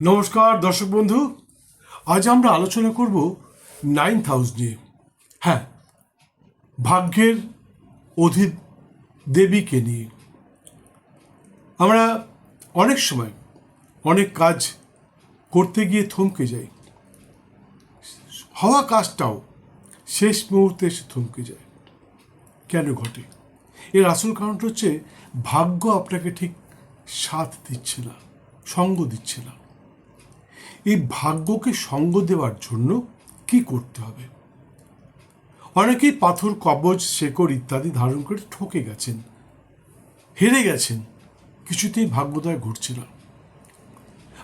নমস্কার, দর্শক বন্ধু। আজ আমরা আলোচনা করব নাইন্থ হাউস নিয়ে। হ্যাঁ ভাগ্যের অধি দেবীকে নিয়ে। আমরা অনেক সময় অনেক কাজ করতে গিয়ে থমকে যাই। হওয়া কাজটাও শেষ মুহূর্তে এসে থমকে যায়। কেন ঘটে? এর আসল কারণটা হচ্ছে ভাগ্য আপনাকে ঠিক সাথ দিচ্ছে না, সঙ্গ দিচ্ছে না। এই ভাগ্যকে সঙ্গ দেওয়ার জন্য কি করতে হবে? অনেকেই পাথর কবচ শেকড় ইত্যাদি ধারণ করে ঠকে গেছেন, হেরে গেছেন, কিছুতেই ভাগ্যোদয় ঘটছে না।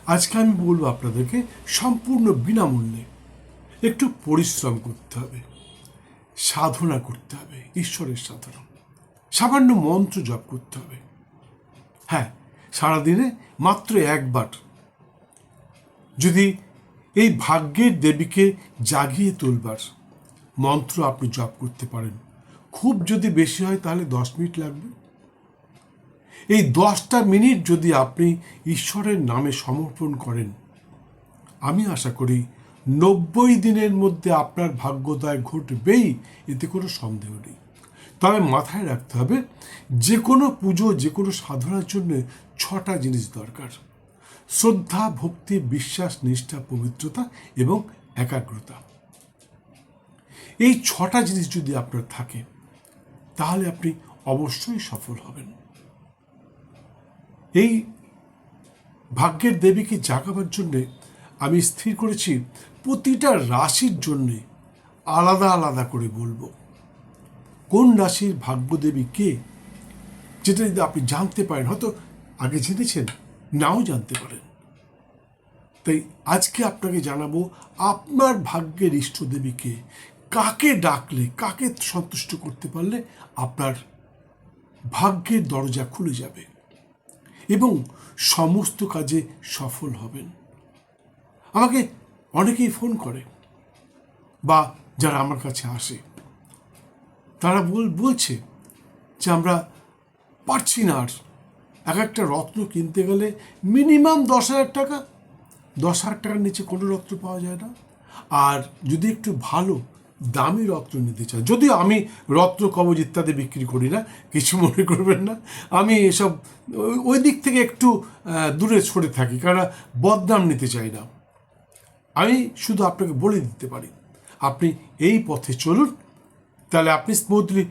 আজকে আমি বলব আপনাদেরকে সম্পূর্ণ বিনামূল্যে একটু পরিশ্রম করতে হবে, সাধনা করতে হবে, ঈশ্বরের সাধনা। সামান্য মন্ত্র জপ করতে হবে। হ্যাঁ সারাদিনে মাত্র একবার যদি এই ভাগ্যের দেবীকে জাগিয়ে তুলবার মন্ত্র আপনি জপ করতে পারেন। খুব যদি বেশি হয় তাহলে দশ মিনিট লাগবে। এই দশটা মিনিট যদি আপনি ঈশ্বরের নামে সমর্পণ করেন, আমি আশা করি নব্বই দিনের মধ্যে আপনার ভাগ্যোদয় ঘটবেই, এতে কোনো সন্দেহ নেই। তবে মাথায় রাখতে হবে, যে কোনো পুজো, যে কোনো সাধনার জন্য ছটা জিনিস দরকার। শ্রদ্ধা, ভক্তি, বিশ্বাস, নিষ্ঠা, পবিত্রতা এবং একাগ্রতা। এই ছটা জিনিস যদি আপনার থাকে, তাহলে আপনি অবশ্যই সফল হবেন। এই ভাগ্যের দেবীকে জাগাবার জন্যে আমি স্থির করেছি, প্রতিটা রাশির জন্যে আলাদা আলাদা করে বলব। কোন রাশির ভাগ্যদেবী কে, যেটা যদি আপনি জানতে পারেন, হয়তো আগে জেনেছেন নাও জানতে পারেন। তাই আজকে আপনাকে জানাব আপনার ভাগ্যের ইষ্টদেবীকে কাকে ডাকলে, কাকে সন্তুষ্ট করতে পারলে আপনার ভাগ্যের দরজা খুলে যাবে এবং সমস্ত কাজে সফল হবেন। আমাকে অনেকেই ফোন করে বা যারা আমার কাছে আসে, তারা বল, বলছে যে আমরা পারছি না আর এক একটা রত্ন কিনতে গেলে মিনিমাম দশ হাজার টাকা। দশ হাজার টাকার নিচে কোনো রত্ন পাওয়া যায় না। আর যদি একটু ভালো, দামি রত্ন নিতে চাই যদিও আমি রত্ন কবজ ইত্যাদি বিক্রি করি না, কিছু মনে করবেন না। আমি এসব ওই- দিক থেকে একটু দূরে সরে থাকি কারণ বদনাম নিতে চাই না। আমি শুধু আপনাকে বলে দিতে পারি, আপনি এই পথে চলুন, তাহলে আপনি স্মুথলি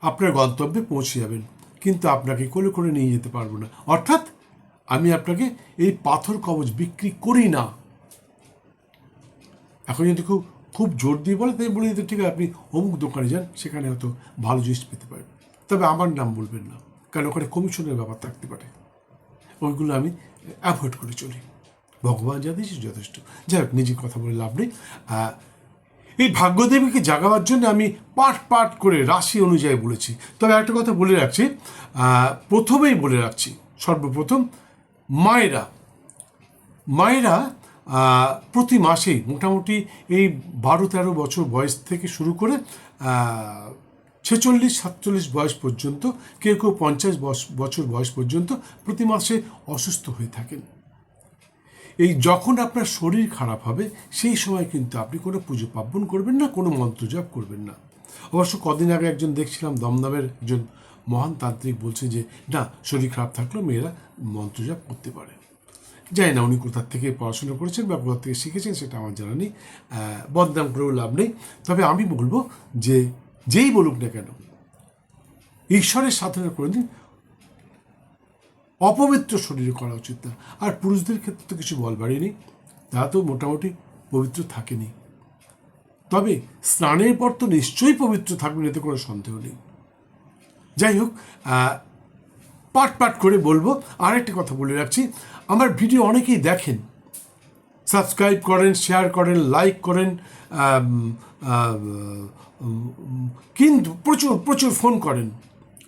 আপনার গন্তব্যে পৌঁছে যাবেন। কিন্তু আপনাকে কোলে করে নিয়ে যেতে পারব না। অর্থাৎ আমি আপনাকে এই পাথর কবচ বিক্রি করি না। এখন যদি খুব খুব জোর দিয়ে বলে, তাই বলে দিতে ঠিক আছে, আপনি অমুক দোকানে যান, সেখানে হয়তো ভালো জিনিস পেতে পারেন। তবে আমার নাম বলবেন না, কারণ ওখানে কমিশনের ব্যাপার থাকতে পারে। ওইগুলো আমি অ্যাভয়েড করে চলি। ভগবান যা দিয়েছে যথেষ্ট। যাই হোক, নিজের কথা বলে লাভ নেই। এই ভাগ্যদেবীকে জাগাবার জন্য আমি পাট পাট করে রাশি অনুযায়ী বলেছি। তবে একটা কথা বলে রাখছি প্রথমেই বলে রাখছি, সর্বপ্রথম মায়েরা মায়েরা প্রতি মাসেই মোটামুটি এই বারো তেরো বছর বয়স থেকে শুরু করে ছেচল্লিশ, সাতচল্লিশ বয়স পর্যন্ত, কেউ কেউ পঞ্চাশ বছর বয়স পর্যন্ত প্রতি মাসে অসুস্থ হয়ে থাকেন। এই যখন আপনার শরীর খারাপ হবে, সেই সময় কিন্তু আপনি কোনো পুজো পার্বণ করবেন না, কোনো মন্ত্র জপ করবেন না। অবশ্য কদিন আগে একজন দেখছিলাম, দমদমের একজন মহান তান্ত্রিক বলছে যে, না, শরীর খারাপ থাকলেও মেয়েরা মন্ত্র জপ করতে পারে। জানি না উনি কোথার থেকে পড়াশোনা করেছেন বা কোথা থেকে শিখেছেন, সেটা আমার জানা নেই। বদনাম করেও লাভ নেই। তবে আমি বলব যে, যেই বলুক না কেন, ঈশ্বরের সাধনা করে দিন। অপবিত্র শরীরে করা উচিত না। আর পুরুষদের ক্ষেত্রে তো কিছু বলবারই নেই। তারা তো মোটামুটি পবিত্র থাকেনি। তবে স্নানের পর তো নিশ্চয়ই পবিত্র থাকবেন, এতে কোনো সন্দেহ নেই। যাই হোক পাট পাট করে বলব। আর আরেকটা কথা বলে রাখছি। আমার ভিডিও অনেকেই দেখেন। সাবস্ক্রাইব করেন, শেয়ার করেন, লাইক করেন কিন্তু প্রচুর প্রচুর ফোন করেন।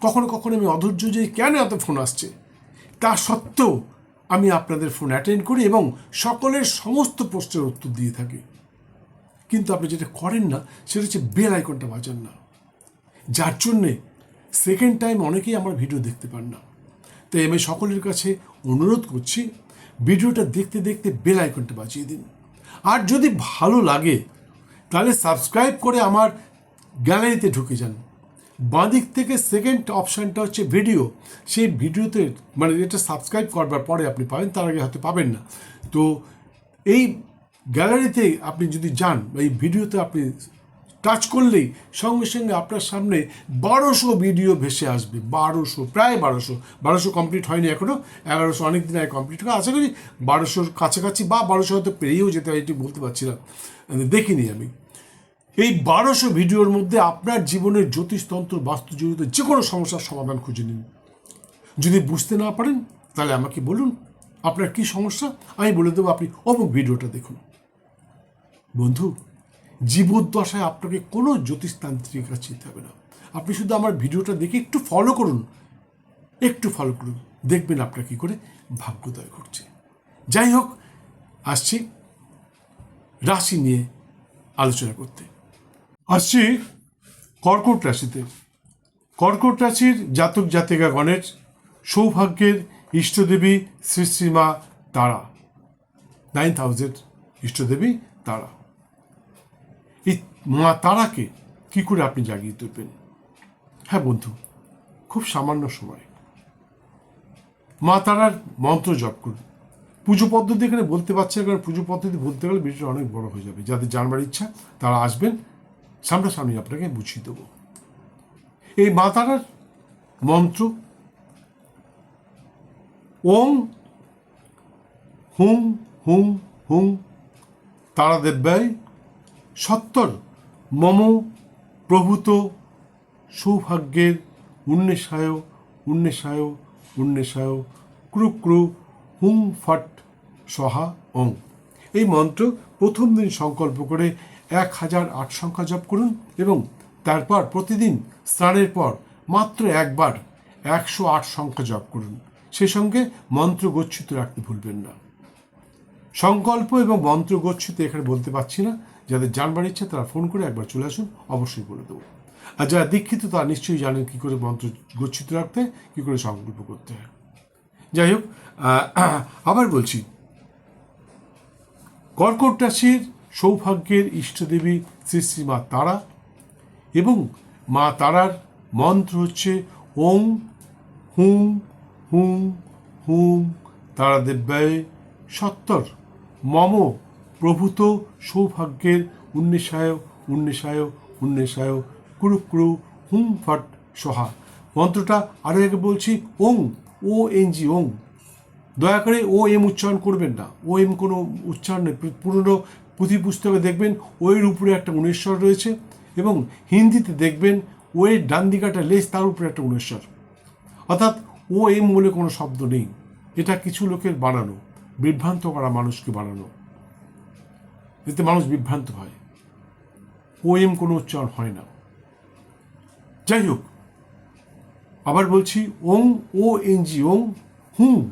কখনো কখনো আমি অধৈর্য যে কেন এত ফোন আসছে? তা সত্ত্বেও আমি আপনাদের ফোন অ্যাটেন্ড করি এবং সকলের সমস্ত প্রশ্নের উত্তর দিয়ে থাকি। কিন্তু আপনি যেটা করেন না, সেটা হচ্ছে বেল আইকনটা বাজান না। যার জন্যে সেকেন্ড টাইম অনেকেই আমার ভিডিও দেখতে পান না। তাই আমি সকলের কাছে অনুরোধ করছি ভিডিওটা দেখতে দেখতে বেল আইকনটা বাজিয়ে দিন। আর যদি ভালো লাগে, তাহলে সাবস্ক্রাইব করে আমার গ্যালারিতে ঢুকে যান। বাঁদিক থেকে সেকেন্ড অপশানটা হচ্ছে ভিডিও সেই ভিডিওতে মানে এটা সাবস্ক্রাইব করবার পরে আপনি পাবেন, তার আগে হয়তো পাবেন না। তো এই গ্যালারিতে আপনি যদি যান, এই ভিডিওতে আপনি টাচ করলেই সঙ্গে সঙ্গে আপনার সামনে বারোশো ভিডিও ভেসে আসবে। বারোশো, প্রায় বারোশো। বারোশো কমপ্লিট হয়নি এখনও এগারোশো অনেক দিন আগে কমপ্লিট করে আশা করি বারোশোর কাছাকাছি বা বারোশো হয়তো পেরিয়েও যেতে হয় এটি বলতে পারছি না। দেখিনি আমি। এই বারোশো ভিডিওর মধ্যে আপনার জীবনের জ্যোতিষতন্ত্র বাস্তুজনিত যে কোনো সমস্যার সমাধান খুঁজে নিন। যদি বুঝতে না পারেন, তাহলে আমাকে বলুন, আপনার কি সমস্যা? আমি বলে দেবো, আপনি অমুক ভিডিওটা দেখুন। বন্ধু, জীবদ্দশায় আপনাকে কোনো জ্যোতিষতান্ত্রিক কাছে যেতে হবে না। আপনি শুধু আমার ভিডিওটা দেখে একটু ফলো করুন। একটু ফলো করুন। দেখবেন আপনার কী করে ভাগ্যোদয় ঘটছে। যাই হোক, আসছি। রাশি নিয়ে আলোচনা করতে। আসছি কর্কট রাশিতে। কর্কট রাশির জাতক জাতিকাগণের সৌভাগ্যের ইষ্টদেবী শ্রী শ্রীমা তারা নাইন থাউজেন্ড ইষ্টদেবী তারা। এই মা তারাকে কি করে আপনি জাগিয়ে তুলবেন? হ্যাঁ বন্ধু, খুব সামান্য সময়। মা তারার মন্ত্র জপ করুন। পুজো পদ্ধতি এখানে বলতে পারছি কারণ পুজো পদ্ধতি বলতে গেলে ভিডিওটা অনেক বড় হয়ে যাবে। যাদের জানবার ইচ্ছা, তারা আসবেন সামনাসামনি আপনাকে বুঝিয়ে দেবো। এই মা তারার মন্ত্র, ওম হুম হুম হুম তারা দেব্যায় সত্তর মম প্রভূত সৌভাগ্যের উন্নেশায় উন্নেশায় উন্নেশায় ক্রু ক্রু হুম ফট সহা ওং এই মন্ত্র প্রথম দিন সংকল্প করে এক হাজার আট সংখ্যা জপ করুন এবং তারপর প্রতিদিন স্নানের পর মাত্র একবার একশো আট সংখ্যা জপ করুন। সে সঙ্গে মন্ত্র গচ্ছিত রাখতে ভুলবেন না। সংকল্প এবং মন্ত্র গচ্ছিত এখানে বলতে পারছি না। যাদের জানবার ইচ্ছা তারা ফোন করে একবার চলে আসুন, অবশ্যই বলে দেবো। আর যারা দীক্ষিত, তারা নিশ্চয়ই জানেন কী করে মন্ত্র গচ্ছিত রাখতে, কী করে সংকল্প করতে হয়। যাই হোক আবার বলছি, কর্কট রাশির সৌভাগ্যের ইষ্টদেবী শ্রী শ্রী মা তারা এবং মা তারার মন্ত্র হচ্ছে ওং হুম হুম হুম তারা দেব্যায় সত্তর। মম প্রভূত সৌভাগ্যের উন্নেশায় উন্নেশায় উন্নেশায় কুরু কুরু হুম ফট সহা। মন্ত্রটা আরও আগে বলছি, ওং ও এন জি ওং। দয়া করে ও এম উচ্চারণ করবেন না। ও এম কোনো উচ্চারণ নেই, পুরনো পুঁথি পুস্তকে দেখবেন ওয়ের উপরে একটা উনেশ্বর রয়েছে এবং হিন্দিতে দেখবেন ওয়ের ডান দিকাটা লেস, তার উপরে একটা উনেশ্বর অর্থাৎ ও এম বলে কোনো শব্দ নেই। এটা কিছু লোকের বানানো, বিভ্রান্ত করা মানুষকে বানানো। এতে মানুষ বিভ্রান্ত হয়। ও এম কোনো উচ্চারণ হয় না। যাই হোক, আবার বলছি, ওং, ও, এন, জি, ওং, হুম,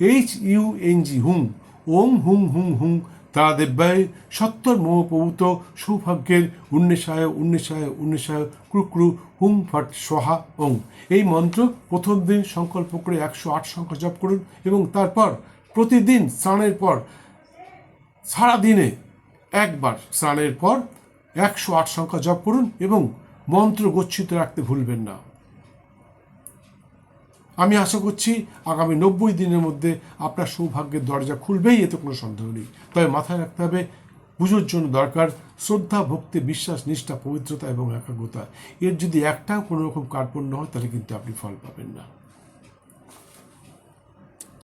এইচ, ইউ, এন, জি, হুম, ওং, হুম হুম হুম তারা দেব্যায় সত্তর মোহপ্রভূত সৌভাগ্যের উন্নেশায় উন্নেশায় উন্নেশায় ক্রুক্রু, হুম ফট সহা ওং। এই মন্ত্র প্রথম দিন সংকল্প করে একশো আট সংখ্যা জপ করুন এবং তারপর প্রতিদিন স্নানের পর সারাদিনে একবার স্নানের পর একশো আট সংখ্যা জপ করুন এবং মন্ত্র গচ্ছিত রাখতে ভুলবেন না। আমি আশা করছি আগামী নব্বই দিনের মধ্যে আপনার সৌভাগ্যের দরজা খুলবেই, এতে কোনো সন্দেহ নেই। তবে মাথায় রাখতে হবে, পুজোর জন্য দরকার শ্রদ্ধা, ভক্তি, বিশ্বাস, নিষ্ঠা, পবিত্রতা এবং একাগ্রতা। এর যদি একটাও কোনো রকম কার্পণ্য হয়, তাহলে কিন্তু আপনি ফল পাবেন না।